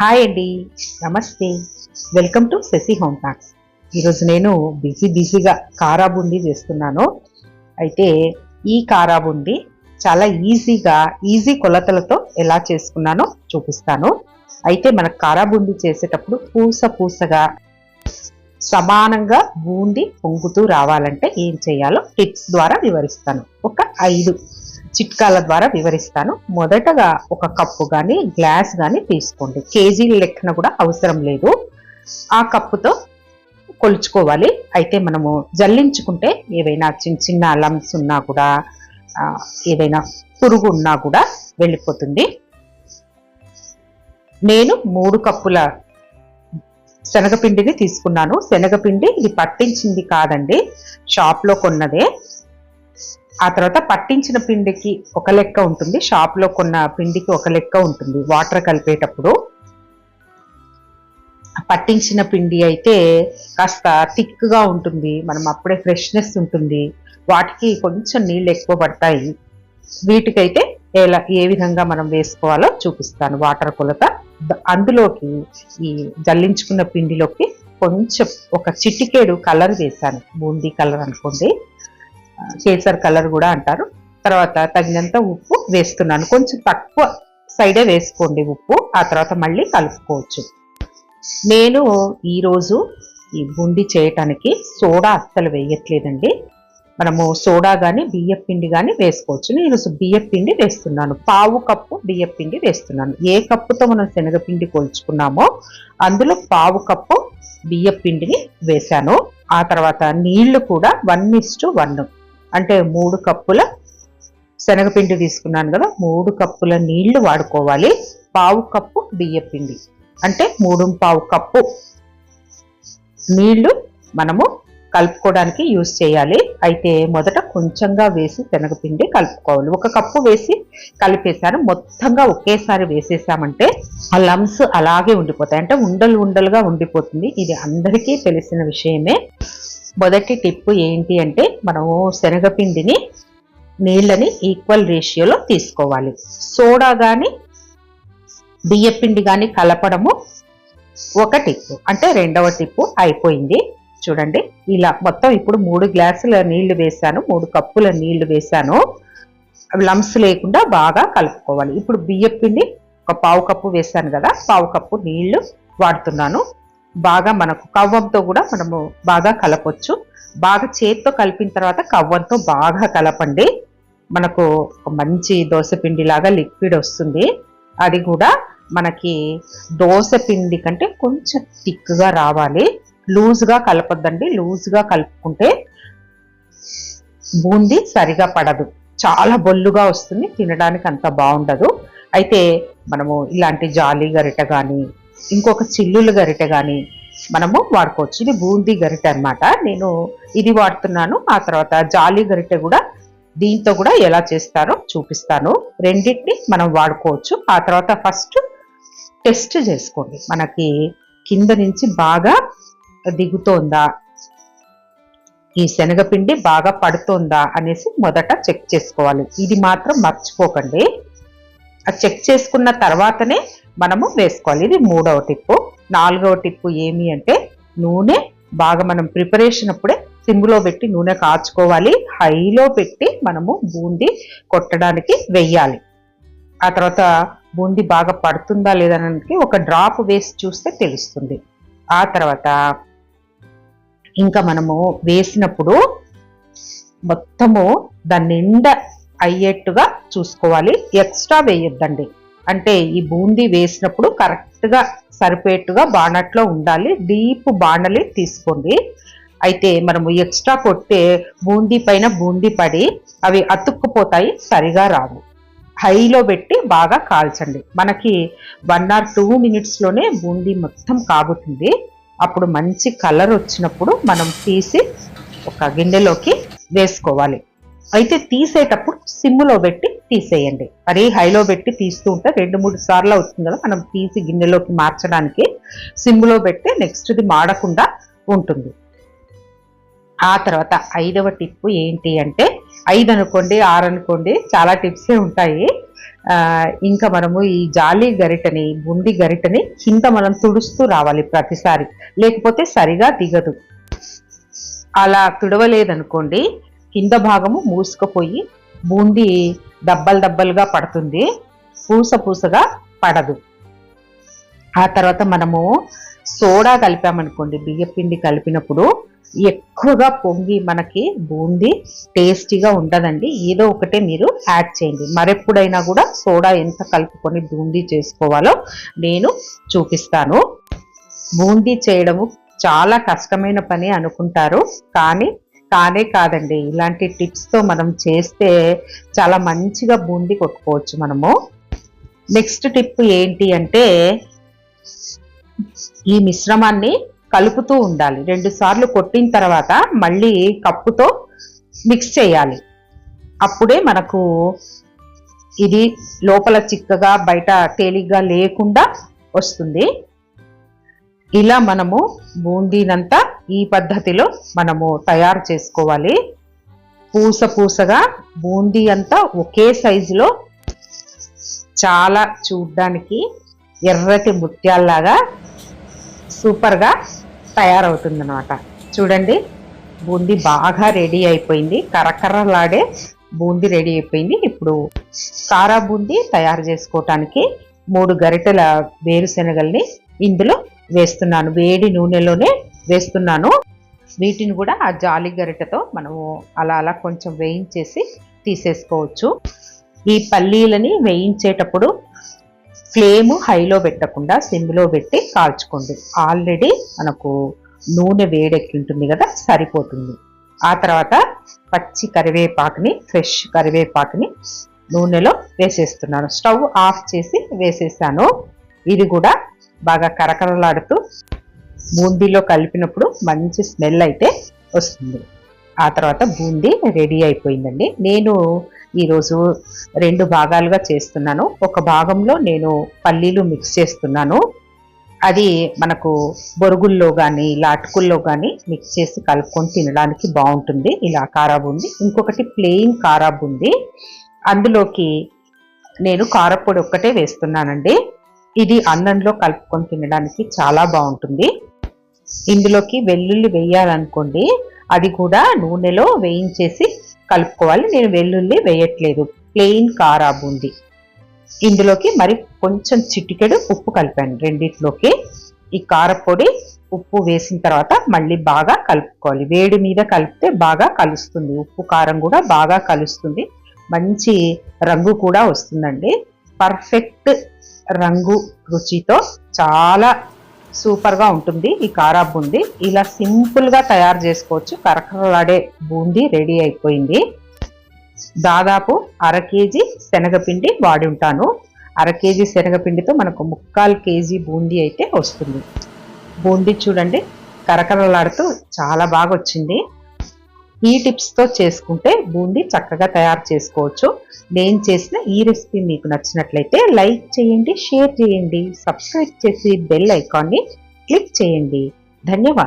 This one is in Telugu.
హాయ్ అండి. నమస్తే. Welcome to Sashi home talks. ఈరోజు నేను బిజీ బిజీగా కారా బుండి చేస్తున్నాను. అయితే ఈ కారా బుండి చాలా ఈజీగా ఈజీ కొలతలతో ఎలా చేసుకున్నానో చూపిస్తాను. అయితే మన కారా బుండి చేసేటప్పుడు పూస పూసగా సమానంగా బూండి పొంగుతూ రావాలంటే ఏం చేయాలో టిప్స్ ద్వారా వివరిస్తాను. ఒక ఐదు చిట్కాల ద్వారా వివరిస్తాను. మొదటగా ఒక కప్పు కానీ గ్లాస్ కానీ తీసుకోండి. కేజీల లెక్కన కూడా అవసరం లేదు. ఆ కప్పుతో కొలుచుకోవాలి. అయితే మనము జల్లించుకుంటే ఏవైనా చిన్న చిన్న లమ్స్ ఉన్నా కూడా ఏదైనా పురుగు ఉన్నా కూడా వెళ్ళిపోతుంది. నేను మూడు కప్పుల శనగపిండిని తీసుకున్నాను. శనగపిండి ఇది పట్టించింది కాదండి. షాప్లో కొన్నదే. ఆ తర్వాత పట్టించిన పిండికి ఒక లెక్క ఉంటుంది. షాప్లో కొన్న పిండికి ఒక లెక్క ఉంటుంది. వాటర్ కలిపేటప్పుడు. పట్టించిన పిండి అయితే కాస్త థిక్గా ఉంటుంది. మనం అప్పుడే ఫ్రెష్నెస్ ఉంటుంది. వాటికి కొంచెం నీళ్ళు ఎక్కువ పడతాయి. వీటికైతే ఎలా ఏ విధంగా మనం వేసుకోవాలో చూపిస్తాను. వాటర్ కొలత. అందులోకి ఈ జల్లించుకున్న పిండిలోకి కొంచెం ఒక చిటికేడు కలర్ వేశాను. బూందీ కలర్ అనుకోండి. కేసర్ కలర్ కూడా అంటారు. తర్వాత తగినంత ఉప్పు వేస్తున్నాను. కొంచెం తక్కువ సైడే వేసుకోండి ఉప్పు. ఆ తర్వాత మళ్ళీ కలుపుకోవచ్చు. నేను ఈరోజు ఈ బుండి చేయటానికి సోడా అస్సలు వేయట్లేదండి. మనము సోడా కానీ బియ్యం పిండి కానీ వేసుకోవచ్చు. నేను బియ్యం పిండి వేస్తున్నాను. పావు కప్పు బియ్యం పిండి వేస్తున్నాను. ఏ కప్పుతో మనం శనగపిండి కొలుచుకున్నామో అందులో పావు కప్పు బియ్యం పిండిని వేశాను. ఆ తర్వాత నీళ్ళు కూడా వన్ ఇస్టు వన్. అంటే మూడు కప్పుల శనగపిండి తీసుకున్నాను కదా మూడు కప్పుల నీళ్ళు వాడుకోవాలి. పావు కప్పు బియ్యపిండి అంటే మూడు పావు కప్పు నీళ్ళు మనము కలుపుకోవడానికి యూజ్ చేయాలి. అయితే మొదట కొంచెంగా వేసి శనగపిండి కలుపుకోవాలి. ఒక కప్పు వేసి కలిపేశాను. మొత్తంగా ఒకేసారి వేసేసామంటే ఆ లమ్స్ అలాగే ఉండిపోతాయి. అంటే ఉండలు ఉండలుగా ఉండిపోతుంది. ఇది అందరికీ తెలిసిన విషయమే. మొదటి టిప్ ఏంటి అంటే మనము శనగపిండిని నీళ్ళని ఈక్వల్ రేషియోలో తీసుకోవాలి. సోడా కానీ బియ్యపిండి కానీ కలపడము ఒక టిప్పు. అంటే రెండవ టిప్పు అయిపోయింది. చూడండి ఇలా మొత్తం ఇప్పుడు మూడు గ్లాసుల నీళ్ళు వేశాను మూడు కప్పుల నీళ్ళు వేశాను. లమ్స్ లేకుండా బాగా కలుపుకోవాలి. ఇప్పుడు బియ్యపిండి ఒక పావు కప్పు వేశాను కదా పావు కప్పు నీళ్ళు వాడుతున్నాను. బాగా మనకు కవ్వంతో కూడా మనము బాగా కలపొచ్చు. బాగా చేత్తో కలిపిన తర్వాత కవ్వంతో బాగా కలపండి. మనకు ఒక మంచి దోశ పిండి లాగా లిక్విడ్ వస్తుంది. అది కూడా మనకి దోశ పిండి కంటే కొంచెం థిక్గా రావాలి. లూజ్గా కలపొద్దండి. లూజ్గా కలుపుకుంటే బూందీ సరిగా పడదు. చాలా బొల్లుగా వస్తుంది. తినడానికి అంత బాగుండదు. అయితే మనము ఇలాంటి జాలి గరిట కానీ ఇంకొక చిల్లుల గరిటె కానీ మనము వాడుకోవచ్చు. ఇది బూందీ గరిటె అన్నమాట. నేను ఇది వాడుతున్నాను. ఆ తర్వాత జాలి గరిటె కూడా దీంతో కూడా ఎలా చేస్తారో చూపిస్తాను. రెండింటిని మనం వాడుకోవచ్చు. ఆ తర్వాత ఫస్ట్ టెస్ట్ చేసుకోండి. మనకి కింద నుంచి బాగా దిగుతోందా? ఈ శనగపిండి బాగా పడుతోందా అనేసి మొదట చెక్ చేసుకోవాలి. ఇది మాత్రం మర్చిపోకండి. చెక్ చేసుకున్న తర్వాతనే మనము వేసుకోవాలి. ఇది మూడవ టిప్పు. నాలుగవ టిప్పు ఏమి అంటే నూనె బాగా మనం ప్రిపరేషన్ అప్పుడే సిమ్లో పెట్టి నూనె కాచుకోవాలి. హైలో పెట్టి మనము బూందీ కొట్టడానికి వెయ్యాలి. ఆ తర్వాత బూందీ బాగా పడుతుందా లేదనడానికి ఒక డ్రాప్ వేసి చూస్తే తెలుస్తుంది. ఆ తర్వాత ఇంకా మనము వేసినప్పుడు మొత్తము దాని నిండా అయ్యేట్టుగా చూసుకోవాలి. ఎక్స్ట్రా వేయొద్దండి. అంటే ఈ బూందీ వేసినప్పుడు కరెక్ట్గా సరిపేట్టుగా బాణట్లో ఉండాలి. డీప్ బాణలి తీసుకోండి. అయితే మనము ఎక్స్ట్రా కొట్టే బూందీ పైన బూందీ పడి అవి అతుక్కుపోతాయి సరిగా రావు. హైలో పెట్టి బాగా కాల్చండి. మనకి వన్ ఆర్ టూ మినిట్స్లోనే బూందీ మొత్తం కాగుతుంది. అప్పుడు మంచి కలర్ వచ్చినప్పుడు మనం తీసి ఒక గిన్నెలోకి వేసుకోవాలి. అయితే తీసేటప్పుడు సిమ్లో పెట్టి తీసేయండి. మరి హైలో పెట్టి తీస్తూ ఉంటే రెండు మూడు సార్లు అవుతుంది కదా మనం తీసి గిన్నెలోకి మార్చడానికి సిమ్లో పెట్టి నెక్స్ట్ది మాడకుండా ఉంటుంది. ఆ తర్వాత ఐదవ టిప్పు ఏంటి అంటే ఐదు అనుకోండి ఆరు అనుకోండి చాలా టిప్సే ఉంటాయి. ఇంకా మనము ఈ జాలి గరిటని బుండి గరిటని కింద మనం తుడుస్తూ రావాలి ప్రతిసారి. లేకపోతే సరిగా దిగదు. అలా తుడవలేదనుకోండి కింద భాగము మూసుకుపోయి బూందీ దబ్బలు దబ్బలుగా పడుతుంది. పూస పూసగా పడదు. ఆ తర్వాత మనము సోడా కలిపామనుకోండి బియ్యపిండి కలిపినప్పుడు ఎక్కువగా పొంగి మనకి బూందీ టేస్టీగా ఉండదండి. ఏదో ఒకటే మీరు యాడ్ చేయండి. మరెప్పుడైనా కూడా సోడా ఎంత కలుపుకొని బూందీ చేసుకోవాలో నేను చూపిస్తాను. బూందీ చేయడము చాలా కష్టమైన పని అనుకుంటారు. కానీ కానే కాదండి. ఇలాంటి టిప్స్తో మనం చేస్తే చాలా మంచిగా బూందీ కొట్టుకోవచ్చు మనము. నెక్స్ట్ టిప్ ఏంటి అంటే ఈ మిశ్రమాన్ని కలుపుతూ ఉండాలి. రెండు సార్లు కొట్టిన తర్వాత మళ్ళీ కప్పుతో మిక్స్ చేయాలి. అప్పుడే మనకు ఇది లోపల చిక్కగా బయట తేలిగ్గా లేకుండా వస్తుంది. ఇలా మనము బూందీనంతా ఈ పద్ధతిలో మనము తయారు చేసుకోవాలి. పూస పూసగా బూందీ అంతా ఒకే సైజులో చాలా చూడ్డానికి ఎర్రటి ముత్యాల్లాగా సూపర్గా తయారవుతుంది అనమాట చూడండి బూందీ బాగా రెడీ అయిపోయింది. కరకరలాడే బూందీ రెడీ అయిపోయింది. ఇప్పుడు కారా బూందీ తయారు చేసుకోవటానికి మూడు గరిటెల వేరుశనగల్ని ఇందులో వేస్తున్నాను. వేడి నూనెలోనే వేస్తున్నాను. వీటిని కూడా ఆ జాలి గరిటెతో మనము అలా అలా కొంచెం వేయించేసి తీసేసుకోవచ్చు. ఈ పల్లీలని వేయించేటప్పుడు ఫ్లేమ్ హైలో పెట్టకుండా సిమ్లో పెట్టి కాల్చుకోండి. ఆల్రెడీ మనకు నూనె వేడెక్కి ఉంటుంది కదా సరిపోతుంది. ఆ తర్వాత పచ్చి కరివేపాకుని ఫ్రెష్ కరివేపాకుని నూనెలో వేసేస్తున్నాను. స్టవ్ ఆఫ్ చేసి వేసేసాను. ఇది కూడా బాగా కరకరలాడుతూ బూందీలో కలిపినప్పుడు మంచి స్మెల్ అయితే వస్తుంది. ఆ తర్వాత బూందీ రెడీ అయిపోయిందండి. నేను ఈరోజు రెండు భాగాలుగా చేస్తున్నాను. ఒక భాగంలో నేను పల్లీలు మిక్స్ చేస్తున్నాను. అది మనకు బొరుగుల్లో కానీ ఇలా అటుకుల్లో కానీ మిక్స్ చేసి కలుపుకొని తినడానికి బాగుంటుంది. ఇలా కారాబు ఉంది ఇంకొకటి ప్లెయిన్ కారాబు ఉంది అందులోకి నేను కారపొడి ఒక్కటే వేస్తున్నానండి. ఇది అన్నంలో కలుపుకొని తినడానికి చాలా బాగుంటుంది. ఇందులోకి వెల్లుల్లి వేయాలనుకోండి అది కూడా నూనెలో వేయించేసి కలుపుకోవాలి. నేను వెల్లుల్లి వేయట్లేదు. ప్లెయిన్ కారా బూంది ఇందులోకి మరి కొంచెం చిటికెడు ఉప్పు కలిపాను రెండిట్లోకి. ఈ కారపొడి ఉప్పు వేసిన తర్వాత మళ్ళీ బాగా కలుపుకోవాలి. వేడి మీద కలిపితే బాగా కలుస్తుంది. ఉప్పు కారం కూడా బాగా కలుస్తుంది. మంచి రంగు కూడా వస్తుందండి. పర్ఫెక్ట్ రంగు రుచితో చాలా సూపర్గా ఉంటుంది. ఈ కారా బూందీ ఇలా సింపుల్గా తయారు చేసుకోవచ్చు. కరకరలాడే బూందీ రెడీ అయిపోయింది. దాదాపు అర కేజీ శనగపిండి వాడి ఉంటాను. అర కేజీ శనగపిండితో మనకు ముక్కాలు కేజీ బూందీ అయితే వస్తుంది. బూందీ చూడండి కరకరలాడుతూ చాలా బాగా వచ్చింది. ఈ టిప్స్తో చేసుకుంటే బూందీ చక్కగా తయారు చేసుకోవచ్చు. నేను చేసిన ఈ రెసిపీ మీకు నచ్చినట్లయితే లైక్ చేయండి షేర్ చేయండి సబ్స్క్రైబ్ చేసి బెల్ ఐకాన్ని క్లిక్ చేయండి. ధన్యవాదాలు.